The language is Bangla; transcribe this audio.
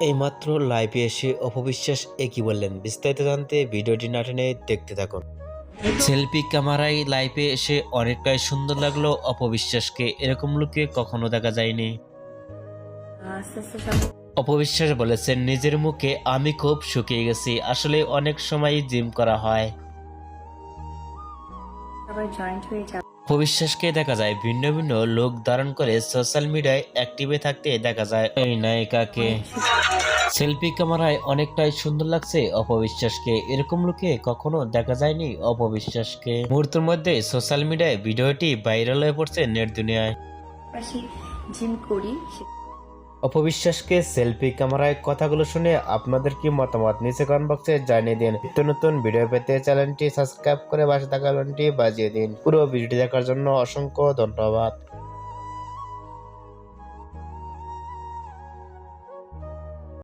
এইমাত্র লাইভে এসে অপবিশ্বাস একই বললেন। বিস্তারিত জানতে ভিডিওটি না টেনে দেখতে থাকুন। সেলফি ক্যামেরায় লাইভে এসে অনেকটাই সুন্দর লাগল অপবিশ্বাসকে। এরকম লুকে কখনো দেখা যায়নি। অপবিশ্বাস বলেছেন, নিজের মুখে আমি খুব শুকিয়ে গেছি। আসলে অনেক সময় জিম করা হয়। জয়েন্ট হয়ে যাবে অপবিশ্বাসকে দেখা যায় ভিন্ন ভিন্ন লোক ধারণ করে সোশ্যাল মিডিয়ায় অ্যাক্টিভে থাকতে দেখা যায়। এই নায়িকাকে সেলফি ক্যামেরায় অনেকটাই সুন্দর লাগছে অপবিশ্বাসকে। এরকম লোকে কখনো দেখা যায়নি অপবিশ্বাসকে। মুহূর্তের মধ্যে সোশ্যাল মিডিয়ায় ভিডিওটি ভাইরাল হয়ে পড়ছে নেট দুনিয়ায়। জিম করি অপবিশ্বাসকে সেলফি ক্যামেরায় কথাগুলো শুনে আপনাদের কি মতামত? নিচে কমেন্ট বক্সে জানিয়ে দিন। নিত্য নতুন ভিডিও পেতে চ্যানেলটি সাবস্ক্রাইব করে পাশে থাকা বাজিয়ে দিন। পুরো ভিডিওটি দেখার জন্য অসংখ্য ধন্যবাদ।